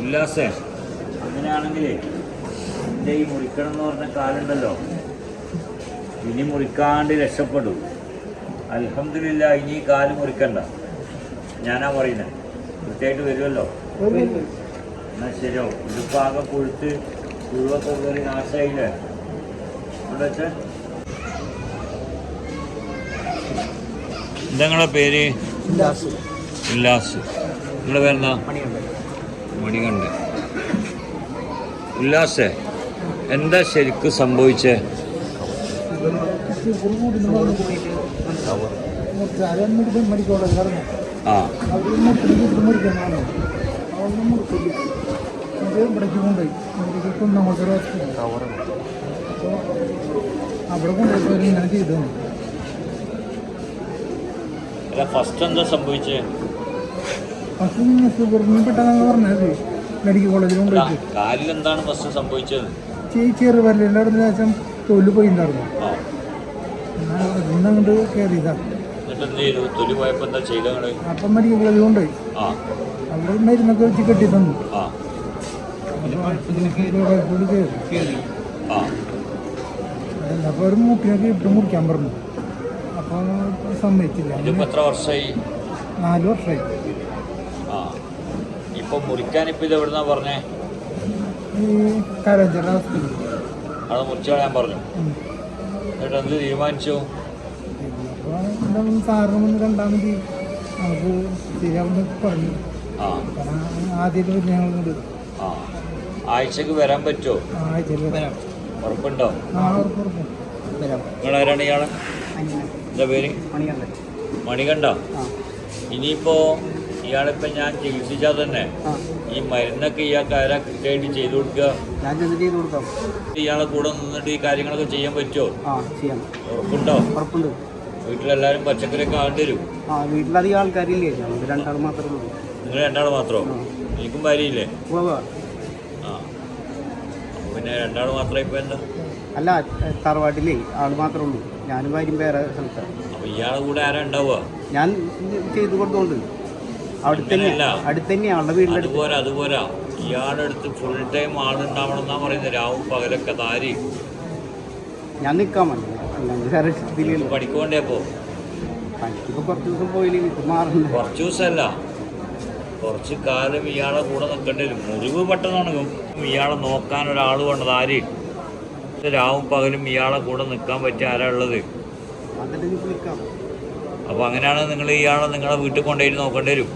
ഉല്ലാസേ. അങ്ങനെയാണെങ്കിലേ എന്റെ ഈ മുറിക്കണം എന്ന് പറഞ്ഞ കാലുണ്ടല്ലോ. ഇനി മുറിക്കാണ്ട് രക്ഷപ്പെടും. അൽഹംദുലില്ല ഇനി ഈ കാൽ മുറിക്കണ്ട. ഞാനാ പറയുന്നത് കൃത്യമായിട്ട് വരുമല്ലോ. എന്നാൽ ശരിയോ ഇതിപ്പോൾ ആകെ കൊഴുത്ത് കുഴുവൊക്കെ കയറി നാശമായില്ലേ അവിടെ എന്താ നിങ്ങളുടെ പേര്? ഉല്ലാസ്. നിങ്ങളുടെ പേരെന്താ? മണികണ്ഠ ഉല്ലാസേ എന്താ ശരിക്ക് സംഭവിച്ചേ? ആ. അവിടെ ഫസ്റ്റ് എന്താ സംഭവിച്ചേ? മെഡിക്കൽ കോളേജിൽ അല്ല, കൊണ്ടുപോയിട്ട് കാലിൽ എന്താണ് ഫസ്റ്റ് സംഭവിച്ചത്? ചേച്ചി ചെറു വരലിന്റെ ശേഷം തൊൽ പോയിണ്ടായിരുന്നു ആ. ഇന്ന് അങ്ങോട്ട് കയറിയതാ. എന്നിട്ട് എന്ത് ചെയ്തു? തൊലി പോയപ്പോൾ എന്താ ചെയ്ത നിങ്ങൾ? അപ്പം മെഡിക്കൽ കോളേജിൽ കൊണ്ടുപോയി. ആ. അവിടെ മരുന്നൊക്കെ വെച്ച് കെട്ടി തന്നു ആ. അപ്പോൾ ഒരു മൂക്കിനൊക്കെ ഇട്ട് മുറിക്കാൻ പറഞ്ഞു. അപ്പോൾ സമ്മതിച്ചില്ല. നാല് വർഷമായി ഇപ്പൊ മുറിക്കാൻ ഇപ്പൊ ഇത് എവിടുന്നാ പറഞ്ഞേ? അത് മുറിച്ചു കളയാൻ പറഞ്ഞു. എന്നിട്ട് എന്ത് തീരുമാനിച്ചു? അപ്പോൾ സാറിന് മുന്ന് കണ്ടാൽ മതി. നമുക്ക് ശരിയാവുന്ന പറഞ്ഞു. ആ. കാരണം ആദ്യമായിട്ട് പിന്നെ ഞങ്ങൾ ആ. ആഴ്ചക്ക് വരാൻ പറ്റുമോ ആഴ്ചയിൽ വരാം. ഉറപ്പുണ്ടോ? നിങ്ങളാരാണ് ഇയാളെ? എന്താ പേര്? മണികണ്ഠ. ആ. ഇനിയിപ്പോ ഇയാളിപ്പോ ഞാൻ ചികിത്സിച്ചാൽ തന്നെ ഈ മരുന്നൊക്കെ ഇയാൾക്ക് ആരാ കൃത്യമായിട്ട് ചെയ്തു കൊടുക്കുക? ഇയാളെ കൂടെ നിന്നിട്ട് ഈ കാര്യങ്ങളൊക്കെ ചെയ്യാൻ പറ്റുമോ ഉറപ്പുണ്ടോ? ഉറപ്പുണ്ട്. വീട്ടിലെല്ലാവരും പച്ചക്കറിയൊക്കെ ആണ്ട് വരും. ആ വീട്ടിലധികം ആൾക്കാരില്ലേ? നമുക്ക് രണ്ടാൾ മാത്രമേ ഉള്ളൂ. നിങ്ങൾ രണ്ടാൾ മാത്രമോ എനിക്കും ഭാര്യയില്ലേ. ആ. പിന്നെ രണ്ടാൾ മാത്രമേ ഇപ്പൊ എന്താ? അല്ല തറവാട്ടിലേ ആൾ മാത്രമേ ഉള്ളൂ. ഞാനും ഭാര്യയും വേറെ സ്ഥലത്താണ് അപ്പൊ ഇയാളെ കൂടെ ആരാ ഉണ്ടാവുക? ഞാൻ ചെയ്തു കൊടുത്തോണ്ട്. അവിടെ തന്നെ അങ്ങനെയല്ല. അടുത്ത് തന്നെയാണ് അവളുടെ വീടിന്റെ അടുത്ത്. അതുപോലെ അതുപോലെ. ഇയാളുടെ അടുത്ത് ഫുൾ ടൈം ആളുണ്ടാവണം എന്നാ പറയുന്നത്. രാവും പകലൊക്കെ താരി. ഞാൻ നിൽക്കാൻ മതി പഠിക്കോണ്ടേ അപ്പോ? പണിക്കിപ്പോൾ കുറച്ച് ദിവസം പോയില്ലെങ്കിൽ ഇപ്പം മാറണ്ട? കുറച്ച് ദിവസമല്ല. കുറച്ച് കാലം ഇയാളെ കൂടെ നിൽക്കേണ്ടി വരും മുറിവ് പെട്ടെന്നുണങ്ങും ഇയാളെ നോക്കാൻ ഒരാൾ വേണ്ടത് ആര് രാവും പകലും ഇയാളെ കൂടെ നിൽക്കാൻ പറ്റിയ ആരാ ഉള്ളത്? അപ്പോൾ അങ്ങനെയാണ് നിങ്ങൾ ഇയാളെ നിങ്ങളെ വീട്ടിൽ കൊണ്ടുപോയി നോക്കേണ്ടി വരും.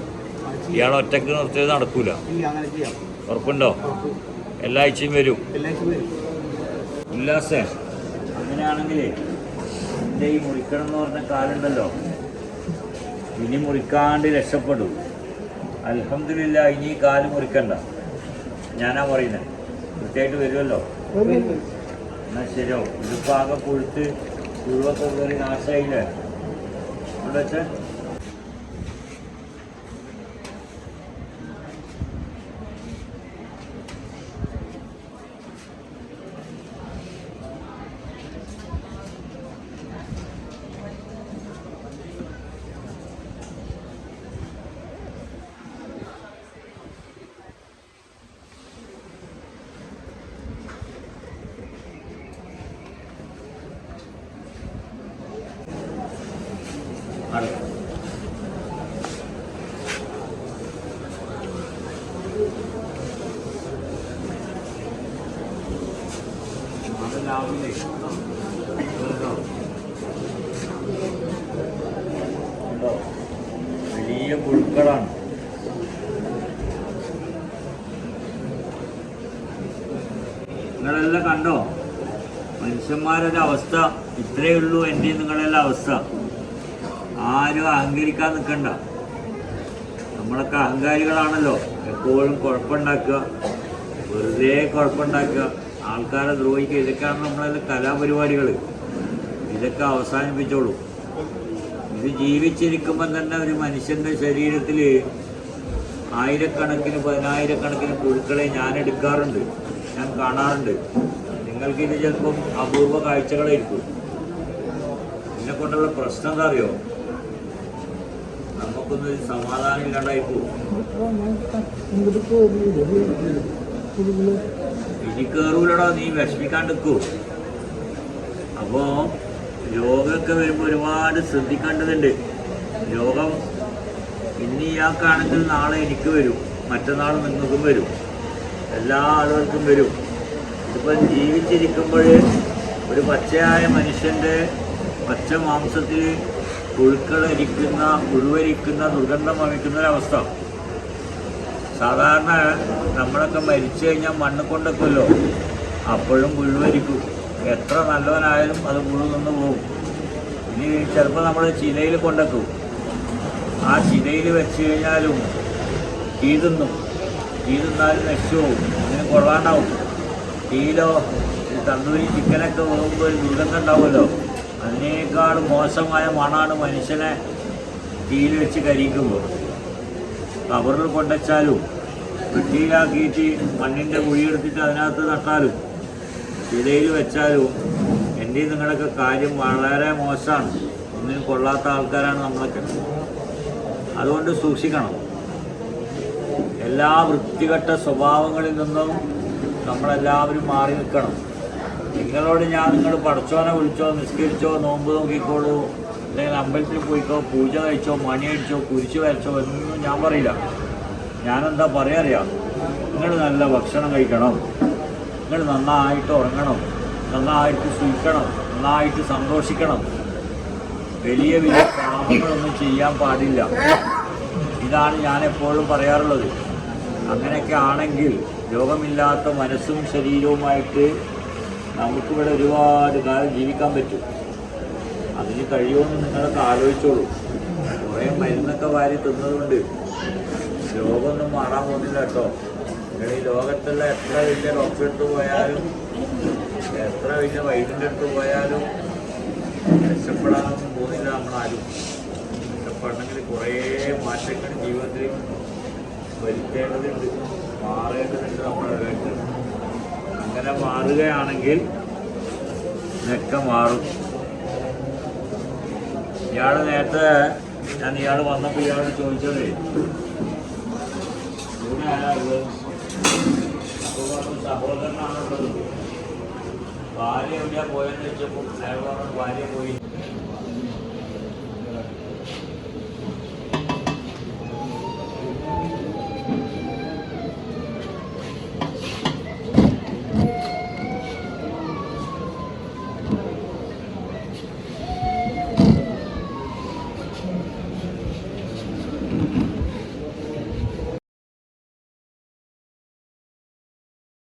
ഇയാളെ ഒറ്റയ്ക്ക് നിർത്തിയത് നടക്കൂല. ഇല്ല അങ്ങനെ ചെയ്യാം. ഉറപ്പുണ്ടോ? ഉറപ്പ് എല്ലാ ആഴ്ചയും വരും. ഉല്ലാസേ. അങ്ങനെയാണെങ്കിലേ എന്റെ ഈ മുറിക്കണം എന്ന് പറഞ്ഞ കാലുണ്ടല്ലോ. ഇനി മുറിക്കാണ്ട് രക്ഷപ്പെടും. അലഹമില്ല ഇനി ഈ കാൽ മുറിക്കണ്ട. ഞാനാ പറയുന്നത് കൃത്യമായിട്ട് വരുമല്ലോ. എന്നാൽ ശരിയോ ഇതിപ്പോൾ ആകെ കൊഴുത്ത് പുഴുവൊക്കെ കയറി നാശമായില്ലേ ഇവിടെ വെച്ചേ. രാവിലെ വലിയ പുഴുക്കളാണ്. നിങ്ങളെല്ലാം കണ്ടോ? മനുഷ്യന്മാരുടെ അവസ്ഥ ഇത്രയേ ഉള്ളൂ എന്റെ നിങ്ങളെല്ലാം അവസ്ഥ. ആരും അഹങ്കരിക്കാൻ നിൽക്കണ്ട നമ്മളൊക്കെ അഹങ്കാരികളാണല്ലോ. എപ്പോഴും കുഴപ്പമുണ്ടാക്കുക. വെറുതെ കുഴപ്പമുണ്ടാക്കുക. ആൾക്കാരെ ദ്രോഹിക്കുക. ഇതൊക്കെയാണ് നമ്മളതിൽ കലാപരിപാടികൾ ഇതൊക്കെ അവസാനിപ്പിച്ചോളൂ. ഇത് ജീവിച്ചിരിക്കുമ്പം തന്നെ ഒരു മനുഷ്യന്റെ ശരീരത്തിൽ ആയിരക്കണക്കിന് പതിനായിരക്കണക്കിന് പുഴുക്കളെ ഞാൻ എടുക്കാറുണ്ട്. ഞാൻ കാണാറുണ്ട്. നിങ്ങൾക്കിത് ചിലപ്പം അപൂർവ കാഴ്ചകളായിരിക്കും. എന്നെ കൊണ്ടുള്ള പ്രശ്നം എന്താ അറിയോ? നമുക്കൊന്നും സമാധാനം ഇല്ലാണ്ടായി ഇനി നീ വിഷമിക്കാണ്ട് നിൽക്കൂ അപ്പോ രോഗമൊക്കെ വരുമ്പോൾ ഒരുപാട് ശ്രദ്ധിക്കേണ്ടതുണ്ട്. രോഗം ഇന്ന് ഇയാൾക്കാണെങ്കിൽ നാളെ എനിക്ക് വരും. മറ്റന്നാൾ നിങ്ങൾക്കും വരും. എല്ലാ ആളുകൾക്കും വരും. ഇതിപ്പം ജീവിച്ചിരിക്കുമ്പോൾ ഒരു പച്ചയായ മനുഷ്യന്റെ പച്ച മാംസത്തിൽ പുഴുക്കളരിക്കുന്ന പുഴുവരിക്കുന്ന ദുർഗന്ധം വമിക്കുന്ന ഒരവസ്ഥ. സാധാരണ നമ്മളൊക്കെ മരിച്ചു കഴിഞ്ഞാൽ മണ്ണ് കൊണ്ടൊക്കെല്ലോ അപ്പോഴും പുഴുവരിക്കും. എത്ര നല്ലവനായാലും അത് പുഴു നിന്ന് പോകും. ഇനി ചിലപ്പോൾ നമ്മൾ ചിലയിൽ കൊണ്ടെക്കും ആ ചിലയിൽ വെച്ച് കഴിഞ്ഞാലും തീ തിന്നും. നശിച്ചു പോകും. ഇതിന് കൊള്ളാണ്ടാവും. തീയിലോ ഈ തന്തൂരി ചിക്കനൊക്കെ പോകുമ്പോൾ ഒരു ദുർഗന്ധം ഉണ്ടാവുമല്ലോ. അതിനേക്കാൾ മോശമായ മണാണ് മനുഷ്യനെ തീയിൽ വെച്ച് കരിക്കുമ്പോൾ. കവറിൽ കൊണ്ടുവച്ചാലും വെട്ടിയിലാക്കിയിട്ട് മണ്ണിന്റെ കുഴിയെടുത്തിട്ട് അതിനകത്ത് നട്ടാലും ചിലയിൽ വെച്ചാലും എന്റെ നിങ്ങളൊക്കെ കാര്യം വളരെ മോശമാണ്. ഒന്നിനും കൊള്ളാത്ത ആൾക്കാരാണ് നമ്മളൊക്കെ. അതുകൊണ്ട് സൂക്ഷിക്കണം. എല്ലാ വൃത്തികെട്ട സ്വഭാവങ്ങളിൽ നിന്നും നമ്മളെല്ലാവരും മാറി നിൽക്കണം. നിങ്ങളോട് ഞാൻ നിങ്ങൾ പഠിച്ചോനെ വിളിച്ചോ നിസ്കരിച്ചോ നോമ്പ് നോക്കിക്കോളൂ അല്ലെങ്കിൽ അമ്പലത്തിൽ പോയിക്കോ പൂജ കഴിച്ചോ മണി അടിച്ചോ കുരിശ് വരച്ചോ എന്നൊന്നും ഞാൻ പറയില്ല. ഞാനെന്താ പറയാറിയാം? നിങ്ങൾ നല്ല ഭക്ഷണം കഴിക്കണം. നിങ്ങൾ നന്നായിട്ട് ഉറങ്ങണം. നന്നായിട്ട് സുഖിക്കണം നന്നായിട്ട് സന്തോഷിക്കണം. വലിയ വലിയ പാപങ്ങളൊന്നും ചെയ്യാൻ പാടില്ല. ഇതാണ് ഞാൻ എപ്പോഴും പറയാറുള്ളത്. അങ്ങനെയൊക്കെ ആണെങ്കിൽ രോഗമില്ലാത്ത മനസ്സും ശരീരവുമായിട്ട് നമുക്കിവിടെ ഒരുപാട് കാലം ജീവിക്കാൻ പറ്റും. അതിന് കഴിയുമെന്ന് നിങ്ങളൊക്കെ ആലോചിച്ചോളൂ. കുറേ മരുന്നൊക്കെ വാരി തിന്നതുകൊണ്ട് രോഗമൊന്നും മാറാൻ പോകുന്നില്ല കേട്ടോ. നിങ്ങൾ ഈ ലോകത്തുള്ള എത്ര വലിയ ഡോക്ടറെ അടുത്ത് പോയാലും എത്ര വലിയ വൈദ്യന്റെ അടുത്ത് പോയാലും രക്ഷപ്പെടാനൊന്നും പോകുന്നില്ല നമ്മളാരും. രക്ഷപ്പെടണമെങ്കിൽ കുറേ മാറ്റങ്ങൾ ജീവിതത്തിൽ വരുത്തേണ്ടതുണ്ട്. മാറേണ്ടതുണ്ട് നമ്മുടെ അങ്ങനെ മാറുകയാണെങ്കിൽ ഇതൊക്കെ മാറും. ഇയാൾ നേരത്തെ ഞാൻ ഇയാൾ വന്നപ്പോൾ ഇയാൾ ചോദിച്ചത് സഹോദരനാണുള്ളത്. ഭാര്യ എവിടെയാ പോയെന്ന് വെച്ചപ്പോൾ അയാൾ പറഞ്ഞു ഭാര്യ പോയി.